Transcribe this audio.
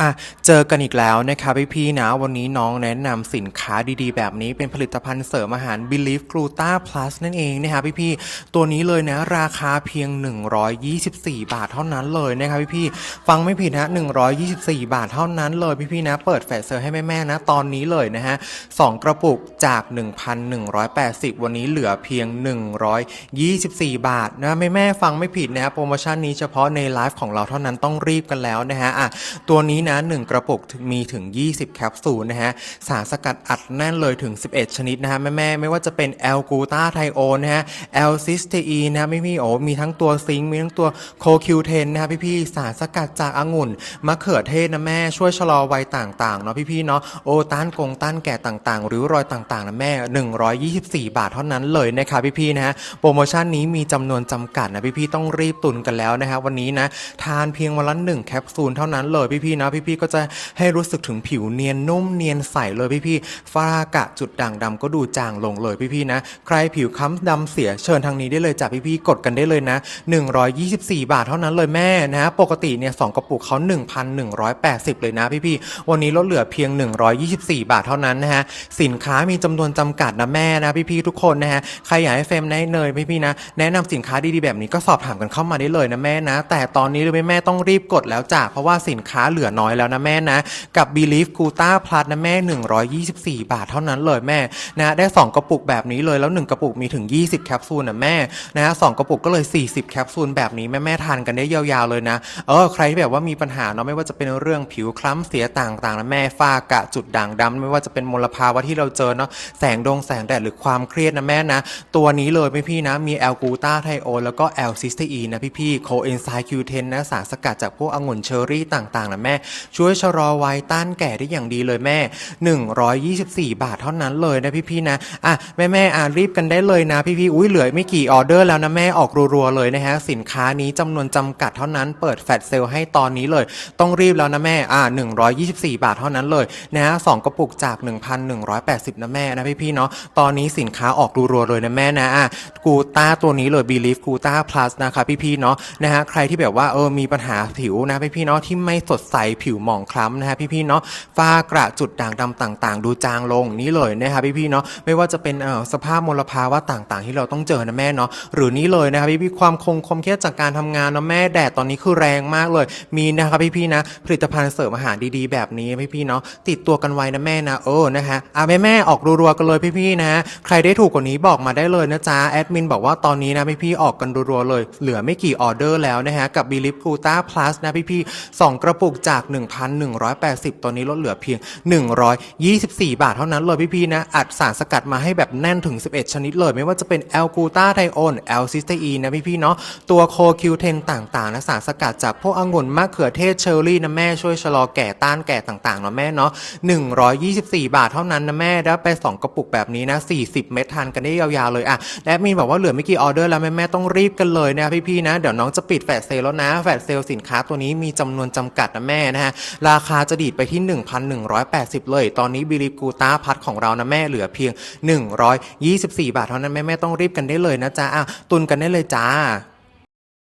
อะเจอกันอีกแล้วนะครับพี่พี่ๆนะ วันนี้น้องแนะนำสินค้าดีๆ แบบนี้เป็นผลิตภัณฑ์เสริมอาหาร Belief Gluta Plus นั่นเองนะครับพี่พี่ๆตัวนี้เลยนะราคาเพียง 124 บาทเท่านั้นเลยนะครับพี่พี่ๆฟังไม่ผิดนะ 124 บาทเท่านั้นเลยพี่พี่ๆนะ เปิดแฟลชเซลให้แม่ๆนะ ตอนนี้เลยนะฮะสองกระปุกจาก 1,180 วันนี้เหลือเพียง 124 บาทนะแม่ๆฟังไม่ผิดนะโปรโมชั่นนี้เฉพาะในไลฟ์ของเราเท่านั้นต้องรีบกันแล้วนะฮะอะตัวนี้นะ 1 กระปุกถึงมีถึง 20 แคปซูลนะฮะ สารสกัดอัดแน่นเลยถึง 11 ชนิดนะฮะ แม่ ๆ ไม่ว่าจะเป็นแอลกูตาไทโอนนะฮะ แอลซิสเตอีนะฮะไม่มีโอ้มีทั้งตัวซิงค์มีทั้งตัวโคคิวเทนนะฮะพี่ๆสารสกัดจากองุ่นมะเขือเทศนะแม่ช่วยชะลอวัยต่างๆเนาะพี่ๆเนาะโอต้านกงต้านแก่ต่างๆ หรือรอยต่างๆนะแม่ 124 บาทเท่านั้นเลยนะครับพี่ๆนะฮะโปรโมชั่นนี้มีจำนวนจำกัดนะพี่ๆต้องรีบตุนกันแล้วนะฮะวันนี้นะทานเพียงวันละหนึ่งแคปซูลเท่านั้นเลยพี่ๆนะพี่ๆก็จะให้รู้สึกถึงผิวเนียนนุ่มเนียนใสเลยพี่ๆฝ้ากระจุดด่างดำก็ดูจางลงเลยพี่ๆนะ ใครผิวค้ำดำเสียเชิญทางนี้ได้เลยจ้ะพี่ๆกดกันได้เลยนะ 124 บาทเท่านั้นเลยแม่นะ ปกติเนี่ยสองกระปุกเขา1,180 เลยนะพี่ๆวันนี้ลดเหลือเพียง 124 บาทเท่านั้นนะฮะสินค้ามีจำนวนจำกัดนะแม่นะพี่ๆทุกคนนะฮะใครอยากให้เฟมแนะเนยพี่ๆนะแนะนำสินค้าดีๆแบบนี้ก็สอบถามกันเข้ามาได้เลยนะแม่นะ แต่ตอนนี้เลยแม่ต้องรีบกดแล้วจ้ะเพราะว่าสินค้าเหลือน้อยแล้วนะแม่นะ กับ Belief g u t a Plus นะแม่ 124 บาทเท่านั้นเลยแม่นะได้ 2 กระปุกแบบนี้เลยแล้ว 1 กระปุกมีถึง 20 แคปซูลนะแม่นะสองกระปุกก็เลย 40 แคปซูลแบบนี้แม่แม่ทานกันได้ยาวๆเลยนะเออใครที่แบบว่ามีปัญหาเนาะไม่ว่าจะเป็นเรื่องผิวคล้ำเสียต่างๆนะแม่ฝ้ากะจุดด่างดำไม่ว่าจะเป็นมลภาวะที่เราเจอเนาะแสงดงแสงแดดหรือความเครียดนะแม่นะ ตัวนี้เลยพี่พี่ๆนะมีแอลกูตาไทโอนแล้วก็แอลซิสเตอีนะพี่พี่โคเอนไซม์คิวเทนนะสารสกัดจากพวกองุ่นเชอร์รี่ต่างๆนะแม่ช่วยชะลอวัยต้านแก่ได้อย่างดีเลยแม่ 124 บาทเท่านั้นเลยนะพี่พี่ๆนะอะแม่แม่ๆอะรีบกันได้เลยนะพี่พี่ๆอุ้ยเหลือไม่กี่ออเดอร์แล้วนะแม่ออกรัวๆเลยนะฮะสินค้านี้จำนวนจำกัดเท่านั้นเปิดแฟลชเซลให้ตอนนี้เลย ต้องรีบแล้วนะแม่อะ124 บาทเท่านั้นเลยนะฮะสองกระปุกจาก 1,180นะแม่นะพี่พี่ๆเนาะตอนนี้สินค้าออกรัวๆเลยนะแม่นะอะกูต้าตัวนี้เลย Believe กูต้า plus นะคะพี่พี่ๆเนาะนะฮะใครที่แบบว่าเออมีปัญหาผิวนะพี่พี่ๆเนาะที่ไม่สดใสผิวหมองคล้ำนะฮะพี่พี่ๆเนาะฝ้ากระจุดด่างดำต่างๆ ดูจางลงนี่เลยนะคะพี่พี่ๆเนาะไม่ว่าจะเป็นสภาพมลภาวะต่างๆ ที่เราต้องเจอนะแม่เนาะหรือนี่เลยนะครับพี่พี่ๆความคงความเครียดจากการทำงานเนาะแม่แดดตอนนี้คือแรงมากเลย มีนะครับพี่พี่ๆนะ ผลิตภัณฑ์เสริมอาหารดีๆ แบบนี้พี่พี่ๆเนาะติดตัวกันไว้นะแม่นะเออนะฮะอะแม่แม่ๆออกรัวๆกันเลยพี่พี่ๆนะใครได้ถูกกว่านี้บอกมาได้เลยนะจ๊ะแอดมินบอกว่าตอนนี้นะพี่พี่ๆออกกันรัวๆเลย เหลือไม่กี่ออเดอร์แล้วนะฮะกับ b e l i f g l u t a Plus นะพี่พี่ๆสองกระปุกจาก1,180ตอนนี้ลดเหลือเพียง 124 บาทเท่านั้นเลยพี่ๆนะ อัดสารสกัดมาให้แบบแน่นถึง 11 ชนิดเลย ไม่ว่าจะเป็นแอลกูตาไทโอนแอลซิสเตอีนะพี่ๆเนาะ ตัวโคคิวเทนต่างๆนะสารสกัดจากพวกองุ่นมะเขือเทศเชอร์รี่นะแม่ช่วยชะลอแก่ต้านแก่ต่างๆเนาะแม่เนาะ 124 บาทเท่านั้นนะแม่ได้ไป 2 กระปุกแบบนี้นะ 40 เม็ดทานกันได้ยาวๆเลยอะและมีบอกว่าเหลือไม่กี่ออเดอร์แล้วแม่แม่ต้องรีบกันเลยนะพี่ๆนะเดี๋ยวน้องจะปิดแฟลชเซลแล้วนะแฟลชเซลสินค้าตัวนี้มีจำนวนจำกัดนะแม่นะฮะ ราคาจะดีดไปที่ 1,180 เลย ตอนนี้บิลิกูต้าพัดของเรานะแม่เหลือเพียง 124 บาทเท่านั้นแม่แม่ต้องรีบกันได้เลยนะจ๊ะอะตุนกันได้เลยจ้า